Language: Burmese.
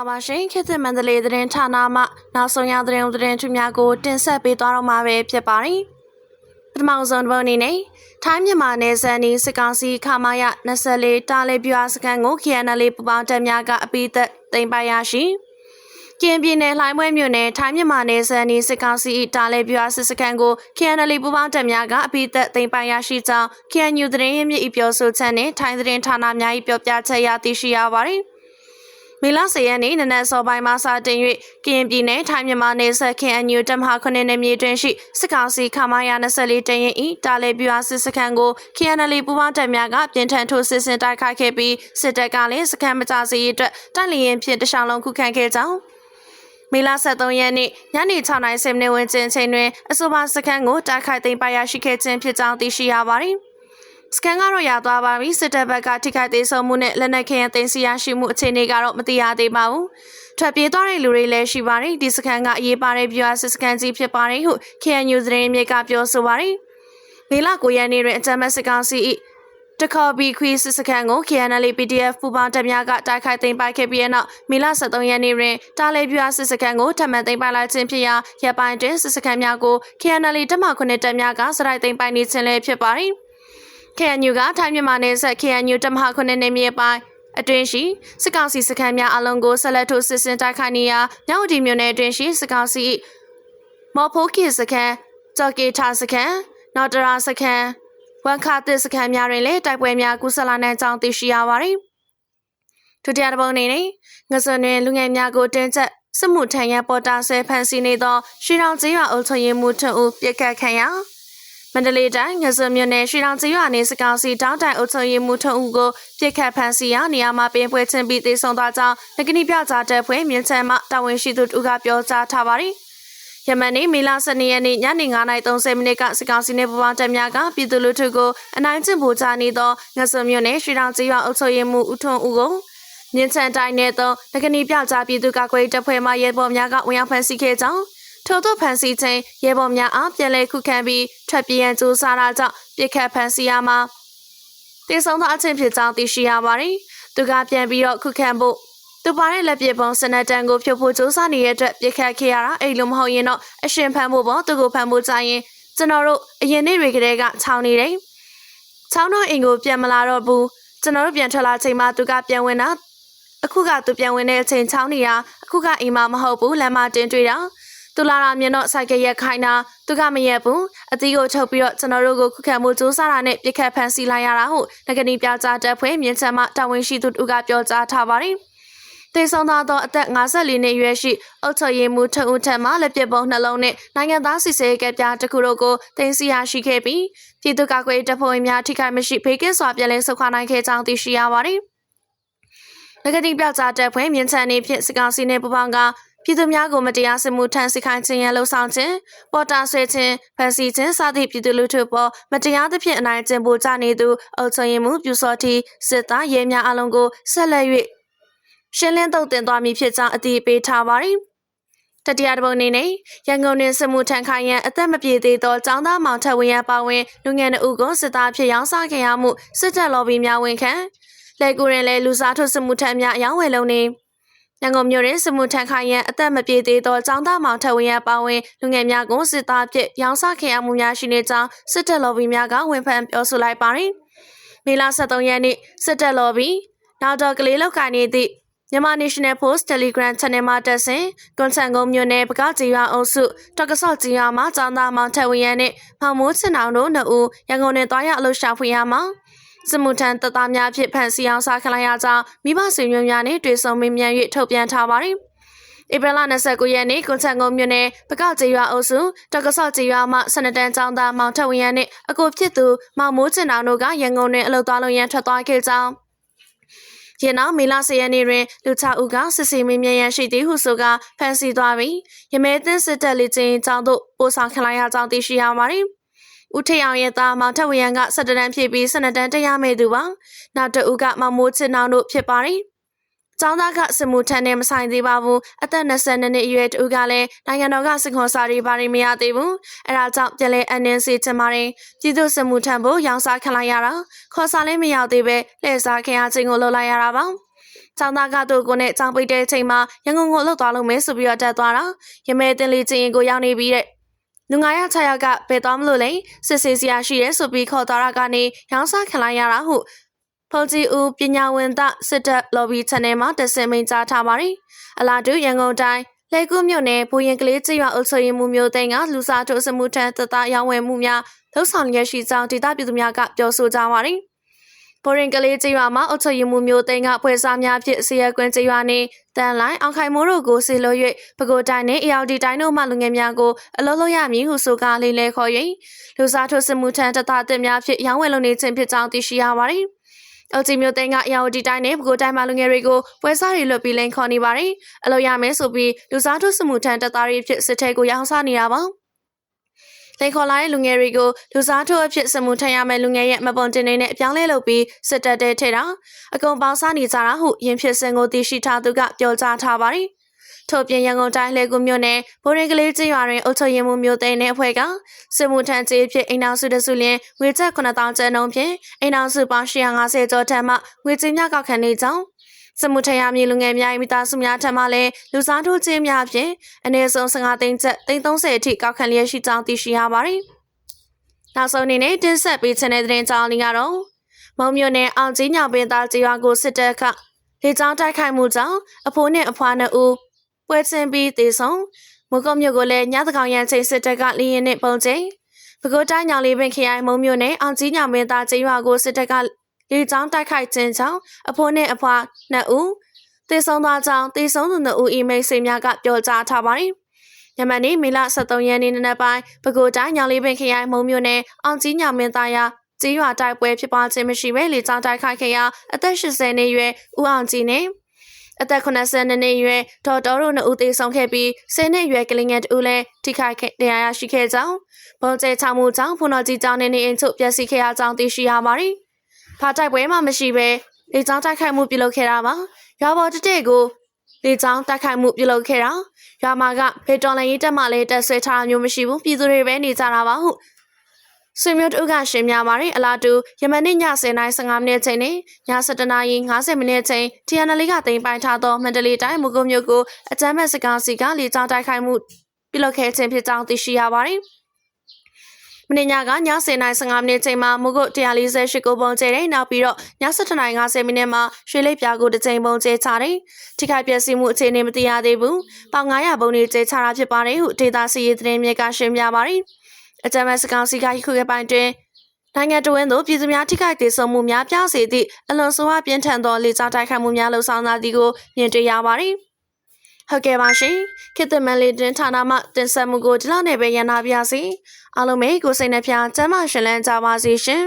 လာပါရှင်ခေတ်သစ်မန္တလေးသတင်းဌာနမှနောက်ဆုံးရသတင်းဦးသတင်းထူးများကိုတင်ဆက်ပေးသွားတော့မှာပဲဖြစ်ပါတယ်ပထမဆုံးတစ်ပုဒ်အနေနဲ့ထိုင်းမြန်မာနယ်စပ်နီးစစ်ကောင်စီခမာရ24တာလီပြွာစကန်ကို KNL ပူပေါင်းတပ်များကအပိသက်သိမ်းပိုက်ရရှိကရင်ပြည်နယ်လှိုင်းမွဲမြို့နယ်ထိုင်းမြန်မာနယ်စပ်နီးစစ်ကောင်စီတာလီပြွာစစ်စကန်ကို KNL ပူပေါင်းတပ်များကအပိသက်သိမ်းပိုက်ရရှိကြောင်း KNU သတင်းရင်းမြစ်ဤပြောဆိုချက်နဲ့ထိုင်းသတင်းဌာနများ၏ပြောပြချက်အရသိရှိရပါတယ် မေလ10ရက်နေ့နနက်စောပိုင်းမှာစတင်၍ကရင်ပြည်နယ်ထိုင်းမြန်မာနယ်စပ်ခင်အန်ယူတမဟာခုနှစ်နယ်မြေတွင်ရှိစစ်ကောင်စီခမာယာ24တရင်ဤတာလေပြွာစစ်စခန်းကို KNL ပူးပေါင်းတပ်များကပြင်ထန်ထိုးစစ်ဆင်တိုက်ခိုက်ခဲ့ပြီးစစ်တပ်ကလည်းစခန်းမကြစေရေးအတွက်တိုက်လျင်ဖြင့်တခြားလုံးခုခံခဲ့ကြောင်းမေလ23ရက်နေ့ညနေ6:00နာရီ10မိနစ်ဝန်းကျင်အချိန်တွင်အဆိုပါစခန်းကိုတိုက်ခိုက်သိမ်းပိုက်ရရှိခဲ့ခြင်းဖြစ်ကြောင်းသိရှိရပါသည်။ စကန်ကတော့ရသွားပါပြီစစ်တပ်ဘက်ကထိခိုက်သေးဆုံးမှုနဲ့လက်နက်ခဲယမ်းသိမ်းဆည်းရရှိမှုအခြေအနေကတော့မသိရသေးပါဘူး။ထွက်ပြေးသွားတဲ့လူတွေလည်းရှိပါတယ်ဒီစကန်ကအရေးပါတဲ့ပြွာစစ်စကန်ကြီးဖြစ်ပါတယ်ဟု KNU သတင်းမြေကပြောဆိုပါတယ်။မေလ9ရက်နေ့တွင်အကြမ်းဖက်စစ်ကောင်စီ၏တခေါ်ဘီခွီစစ်စခန်းကို KNL PDF ပူပေါင်းတပ်များကတိုက်ခိုက်သိမ်းပိုက်ခဲ့ပြီးတဲ့နောက်မေလ23ရက်နေ့တွင်တာလေပြွာစစ်စခန်းကိုထပ်မံသိမ်းပိုက်လိုက်ခြင်းဖြစ်ရာရပ်ပိုင်းတွင်စစ်စခန်းများကို KNL တပ်မခွနဲ့တပ်များကစရိုက်သိမ်းပိုက်နေခြင်းလည်းဖြစ်ပါတယ်။ KNU ကထိုင်းမြန်မာနယ်စပ် KNU တမဟာခုနှစ်နယ်မြေပိုင်းအတွင်းရှိစစ်ကောင်စီစခန်းများအလုံးကိုဆက်လက်ထိုးစစ်ဆင်တိုက်ခိုက်နေရာမြောက်ဒီမြို့နယ်အတွင်းရှိစစ်ကောင်စီမော်ဖိုးကီစခန်းကြော်ကေထာစခန်းနော်တရာစခန်းဝန်ခါတစ်စခန်းများတွင်လည်းတိုက်ပွဲများကူးဆက်လာနိုင်ကြောင်းသိရှိရပါတယ်။ဒုတိယတစ်ပုံအနေနဲ့ငစွန်တွင်လူငယ်များကိုတင်းကျပ်စစ်မှုထမ်းရန်ပေါ်တာဆဲဖန်စီနေသောရွှေတောင်ကျေးရွာအုပ်ချုပ်ရေးမှူးထွန်းဦးပြစ်ခတ်ခံရ မန္တလေးတိုင်းငစွန်မြို့နယ်ရွှေတောင်ကျေးရွာနေစကောင်စီတောင်းတိုင်အုပ်ချုပ်ရေးမှူးထွန်းဦးကိုပြစ်ခတ်ဖန်စီရာနေရာမှာပင်ပွဲချင်းပြီးသေဆုံးသွားကြောင်းငကနီပြကြားတဲ့ဖွဲ့မြင်းချမ်းမှတာဝန်ရှိသူတို့ကပြောကြားထားပါတယ်။ယမန်နေ့မေလ12ရက်နေ့ညနေ9:30မိနစ်ကစကောင်စီနေပပတက်များကပြည်သူလူထုကိုအနိုင်ကျင့်ဖို့ကြားနေသောငဆမြို့နယ်ရွှေတောင်ကျေးရွာအုပ်ချုပ်ရေးမှူးဦးထွန်းဦးကိုမြင်းချန်တိုင်းနယ်သောငကနီပြကြားပြည်သူ့ကာကွယ်တပ်ဖွဲ့မှရဲဘော်များကဝင်ရောက်ဖမ်းဆီးခဲ့ကြောင်း ထို့သောဖမ်းဆီးခြင်းရဲဘော်များအားပြန်လည်ခုခံပြီးထွက်ပြေးရန်ကြိုးစားတာကြောင့်ပြစ်ခတ်ဖမ်းဆီးရမှာတည်ဆုံးသောအချင်းဖြစ်ကြောင်းသိရှိရပါတယ်။သူကပြန်ပြီးတော့ခုခံဖို့သူပါတဲ့လက်ပစ်ပုံစနက်တန်ကိုဖြုတ်ဖို့စူးစမ်းနေတဲ့အတွက်ပြစ်ခတ်ခဲ့ရတာအဲ့လိုမဟုတ်ရင်တော့အရှင်ဖမ်းဖို့ပေါ့သူကိုဖမ်းဖို့ကြရင်ကျွန်တော်တို့အရင်နေ့တွေကတည်းကခြောင်းနေတယ်။ခြောင်းတော့အိမ်ကိုပြန်မလာတော့ဘူးကျွန်တော်တို့ပြန်ထွက်လာချိန်မှာသူကပြန်ဝင်တာအခုကသူပြန်ဝင်တဲ့အချိန်ချောင်းနေတာအခုကအိမ်မှာမဟုတ်ဘူးလမ်းမတင်တွေ့တာ သူလာတာမြင်တော့စိုက်ကရက်ခိုင်းတာသူကမရက်ဘူးအသီးကိုချုပ်ပြီးတော့ကျွန်တော်တို့ကိုခုခံမှုစူးစမ်းတာနဲ့ပြစ်ခတ်ဖမ်းဆီးလိုက်ရတာဟုတ်ငကနီပြကြားတက်ဖွဲ့မြင်းချမ်းမှတာဝန်ရှိသူတို့ကပြောကြားထားပါတယ်တေဆောင်သားသောအသက်54နှစ်အရွယ်ရှိအုတ်ချရေးမှုထုံဦးထက်မှလက်ပစ်ပုံနှလုံးနဲ့နိုင်ငံသားစစ်ဆေးကပြတစ်ခုတို့ကိုတင်စီရရှိခဲ့ပြီးပြည်သူ့ကာကွယ်တပ်ဖွဲ့ဝင်များထိခိုက်မရှိဖေးကင်းစွာပြန်လည်ဆုတ်ခွာနိုင်ခဲ့ကြောင်းသိရှိရပါတယ်။ငကတိပြကြားတပ်ဖွဲ့မြင်းချန်နေဖြင့်စကောင်စီနှင့်ပူပေါင်းက ပြည်သူများကိုမတရားစစ်မှုထမ်းစစ်ခိုင်းခြင်းရန်လှုံ့ဆော်ခြင်းပေါ်တာဆွဲခြင်းဖန်ဆီးခြင်းစသည့်ပြည်သူလူထုပေါ်မတရားသဖြင့်အနိုင်ကျင့်ပို့ကြနေသူအုပ်ချုပ်ရေးမှုပြူစောတိစစ်သားရဲများအလုံးကိုဆက်လက်၍ရှင်းလင်းတုံ့တင်သွားမည်ဖြစ်ကြောင်းအတည်ပြုထားပါတယ်။တတိယတစ်ပုံအနေနဲ့ရန်ကုန်တွင်စစ်မှုထမ်းခိုင်းရန်အသက်မပြေသေးသောចောင်းသားမောင်ထက်ဝင်းရပါဝင်လူငယ်အုပ်ကိုစစ်သားဖြစ်ရောင်းစားခဲ့ရမှုစစ်တပ်လော်ဘီများဝန်ခံလက်ကူရင်လည်းလူစားထုတ်စစ်မှုထမ်းများအယောင်းဝယ်လုံးနေ ရန်ကုန်မြို့တွင်စစ်မှုထမ်းခိုင်းရန်အသက်မပြေသေးသောចောင်းသားမောင်ထက်ဝင်းရပါဝင်လူငယ်များကိုစစ်သားဖြစ်ရောင်းစားခဲ့ရမှုများရှိနေကြောင်းစစ်တပ်လော်ဘီများကဝန်ဖန်ပြောဆိုလိုက်ပါတယ်။မေလ23ရက်နေ့စစ်တပ်လော်ဘီနောက်တော့ကလေးလောက်ကိုင်းနေသည့်မြန်မာ National Post Telegram Channel မှာတက်စဉ်ကွန်ဆန်ကုန်းမြို့နယ်ပကကြေးရွာအုပ်စုတက္ကဆော့ကြေးရွာမှာចောင်းသားမောင်ထက်ဝင်းရနဲ့ဖောင်မိုးချင်အောင်တို့နှစ်ဦးရန်ကုန်နယ်သွားရအလုပ်ရှာဖွေရမှာ စမှုထန်တသားများဖြင့်ဖန်စီအောင်စားခလိုက်ရကြောင်းမိဘဆွေမျိုးများနဲ့တွေ့ဆုံမေးမြန်း၍ထုတ်ပြန်ထားပါတယ်။ဧပြီလ29ရက်နေ့ကွန်ဆန်ကုန်းမြို့နယ်ပကောက်ကျေးရွာအုပ်စုတက္ကဆော့ကျေးရွာမှစနတန်ကျောင်းသားမောင်ထက်ဝင်းရနဲ့အကိုဖြစ်သူမောင်မိုးချင်အောင်တို့ကရန်ကုန်တွင်အလုပ်သွားလို့ရန်ထွက်သွားခဲ့ကြောင်းရနောက်မေလ10ရက်နေ့တွင်လူ6ဦးကစစ်စီမင်းမြန်ရန်ရှိသည်ဟုဆိုကဖမ်းဆီးသွားပြီးရမဲသင်းစစ်တပ်လေးချင်းကျောင်းသို့ပို့ဆောင်ခံလိုက်ရကြောင်းသိရှိရပါတယ်။ ဦးထေအောင်ရဲ့သားမောင်ထက်ဝရန်က17တန်းဖြစ်ပြီး12တန်းတရားမဲ့သူပါ။နောက်တဦးကမောင်မိုးချစ်နောင်တို့ဖြစ်ပါတယ်။ကျောင်းသားကစမှုထန်နဲ့မဆိုင်သေးပါဘူးအသက်22နှစ်အရွယ်တူကလည်းနိုင်ငံတော်ကစခွန်စာတွေဘာတွေမရသေးဘူးအဲဒါကြောင့်ပြန်လဲအန်နင်းစီချင်ပါတယ်ပြည်သူစမှုထန်ဖို့ရောင်းစားခံလိုက်ရတာခေါ်စာလည်းမရောက်သေးပဲလှည့်စားခင်ရခြင်းကိုလုပ်လိုက်ရတာပါចောင်းသားကတို့ကိုနဲ့ចောင်းပိတ်တဲ့အချိန်မှာရန်ကုန်ကိုလှုပ်သွားလို့မဲဆိုပြီးတော့တက်သွားတာရမဲတင်လေးချင်းကိုရောက်နေပြီးတဲ့ လူငါရ6ယောက်ကဘယ်သွားမလို့လဲစစ်ဆေးစရာရှိရဲဆိုပြီးခေါ်သွားတာကနေရောင်းစားခံလိုက်ရတာဟုဖုန်ကြီးဦးပညာဝင်သစစ်တပ် lobby channel မှာတစင်မိန်ကြားထားပါတယ်အလားတူရန်ကုန်တိုင်းလေကူးမြို့နယ်ဘူရင်ကလေးကျေးရွာအုပ်ချုပ်ရေးမှုမျိုးသိန်းကလူစားထိုးစမှုထမ်းတသားရောင်းဝယ်မှုများလှုပ်ဆောင်ရရှိကြောင်းဒေသပြည်သူများကပြောဆိုကြပါတယ်။ ဘူရင်ကလေးကျေးရွာမှာအုပ်ချုပ်ရေးမှုမျိုးသိန်းကဖွဲ့စားများဖြင့်ဆေးရကွင်းကျေးရွာနှင့်တန်လိုင်းအောင်ခိုင်မိုးတို့ကိုဆေးလို့၍ပဲခူးတိုင်းနှင့်အေယော်ဒီတိုင်းတို့မှလူငယ်များကိုအလုံးလုံးရမည်ဟုဆိုကားလေးလဲခေါ်၍လူစားထိုးစမှုထမ်းတသားတင်များဖြင့်ရောင်းဝယ်လုပ်နေခြင်းဖြစ်ကြောင်းသိရှိရပါတယ်။အုတ်ကြီးမျိုးသိန်းကအရာဝတီတိုင်းနဲ့ပဲခူးတိုင်းမှာလူငယ်တွေကိုပွဲစားတွေလွတ်ပြီးလိန်ခေါ်နေပါတယ်။အလို့ရမယ်ဆိုပြီးလူစားထုစမှုထမ်းတပ်သားတွေဖြစ်စစ်ထဲကိုရောင်းစားနေတာပါ။ လိန်ခေါ်လာတဲ့လူငယ်တွေကိုလူစားထုအဖြစ်စမှုထမ်းရမယ့်လူငယ်ရဲ့မပွန်တင်နေနဲ့အပြောင်းလဲလုပ်ပြီးစစ်တပ်တဲ့ထဲတာအကုန်ပေါင်းစားနေကြတာဟုရင်ဖြစ်စင်ကိုသိရှိထားသူကပြောကြားထားပါတယ်။ထို့ပြင်ရန်ကုန်တိုင်းလေကူမြို့နယ်ဗိုလ်ရင်ကလေးကျေးရွာတွင်အုပ်ချုပ်ရေးမှူးမျိုးသိန်းတဲ့အဖွဲ့ကစစ်မှုထမ်းကျေးဖြစ်အိမ်တော်စုတစုလင်းငွေကျပ်9000ကျပ်နှုန်းဖြင့်အိမ်တော်စုပေါင်း150ကျော်ထက်မှငွေကြေးများကောက်ခံနေကြောင်း စမှုထရမြေလူငယ်များမိသားစုများထက်မှလည်းလူစားထိုးခြင်းများဖြင့်အနည်းဆုံး15သိန်းကျပ်330အထိကောက်ခံလျက်ရှိကြောင်းသိရှိရပါတယ်။နောက်ဆုံးအနေနဲ့တင်ဆက်ပေးချင်တဲ့သတင်းကြောင်းလေးကတော့မုံမြို့နယ်အောင်ကြီးညောင်ပင်သားကျေးရွာကိုစစ်တပ်ကလေကြောင်းတိုက်ခိုက်မှုကြောင့်အဖိုးနဲ့အဖွားနှစ်ဦးပွဲချင်းပြီးတေဆုံးမုကုတ်မြို့ကိုလည်းညသကောင်ရန်ချိန်စစ်တပ်ကလေရင်နဲ့ပုံချိန်ပဲခူးတိုင်းညောင်လေးပင်ခရိုင်မုံမြို့နယ်အောင်ကြီးညောင်ပင်သားကျေးရွာကိုစစ်တပ်က လေကြောင်းတိုက်ခိုက်ခြင်းကြောင့်အဖိုးနဲ့အဖွားနှစ်ဦးတေဆုံးသွားကြောင်းတေဆုံးသူနှစ်ဦးအီမိတ်ဆွေများကပြောကြားထားပါတယ်။ညမနေ့မေလ23ရက်နေ့နေ့ပိုင်းပဲခူးတိုင်းညောင်လေးပင်ခရိုင်မုံမြို့နယ်အောင်ကြီးညောင်ပင်သားရာကျေးရွာတိုက်ပွဲဖြစ်ပွားခြင်းမရှိဘဲလေကြောင်းတိုက်ခိုက်ခဲ့ရာအသက်80နှစ်အရွယ်ဦးအောင်ကြည်နဲ့အသက်82နှစ်အရွယ်ဒေါ်တော်တို့နှစ်ဦးသေဆုံးခဲ့ပြီး10နှစ်အရွယ်ကလေးငယ်တဦးလည်းထိခိုက်ခဲ့တရားရရှိခဲ့ကြောင်းဘုံကျဲချမှုကြောင့်ဖုန်တော်ကြီးကျောင်းနေနေအင်ချုပ်ပျက်စီးခဲ့ရကြောင်းသိရှိရပါတယ်။ ဖားတိုက်ပွဲမှမရှိဘဲလေကြောင်းတိုက်ခိုက်မှုပြုလုပ်ခဲ့တာပါ။ရွာပေါ်တတဲ့ကိုလေကြောင်းတိုက်ခိုက်မှုပြုလုပ်ခဲ့တာရွာမှာကဖေတော်လည်းရေးတက်မှလည်းတက်ဆွဲထားတာမျိုးမရှိဘူးပြည်သူတွေပဲနေကြတာပါဟုဆွေမျိုးတို့ကရှင်များပါတယ်အလားတူယမန်နေ့ည10:15မိနစ်ချိန်နဲ့ည7:50မိနစ်ချိန်တီယန်နယ်လေးကတင်ပိုင်ထားသောမန္တလေးတိုင်းမုကုမြို့ကိုအကြမ်းမဲ့စကားစီကလေကြောင်းတိုက်ခိုက်မှုပြုလုပ်ခဲ့ခြင်းဖြစ်ကြောင်းသိရှိရပါတယ် မင်းညကည10:15မိနစ်ချိန်မှာမုကု148ကိုပုံကျဲတယ်နောက်ပြီးတော့ည7:50မိနစ်မှာရွှေလိပ်ပြာကိုတစ်ချိန်ပုံကျဲချတယ်ထိခိုက်ပျက်စီးမှုအခြေအနေမသိရသေးဘူးပေါင်900ပုံတွေကျဲချတာဖြစ်ပါတယ်ဟုဒေတာစီရေးသတင်းမြစ်ကရှင်းပြပါတယ်အကြမ်းမဲ့စကောင်စီကယခုရဲ့ပိုင်းတွင်နိုင်ငံတော်ဝန်တို့ပြည်သူများထိခိုက်ဒေဆုံးမှုများပြားစေသည့်အလွန်ဆိုးဝါးပြင်းထန်သောလေကြောင်းတိုက်ခိုက်မှုများလှုံ့ဆော်လာသည်ကိုမြင်တွေ့ရပါသည် ဟုတ်ကဲ့ပါရှင်ခေတ္တမန်လေးတင်ဌာနမှတင်ဆက်မှုကိုဒီလောက်နဲ့ပဲရန်နာပါရစေအားလုံးပဲကိုစိတ်နှပြချမ်းမရှင်လန်းကြပါစေရှင်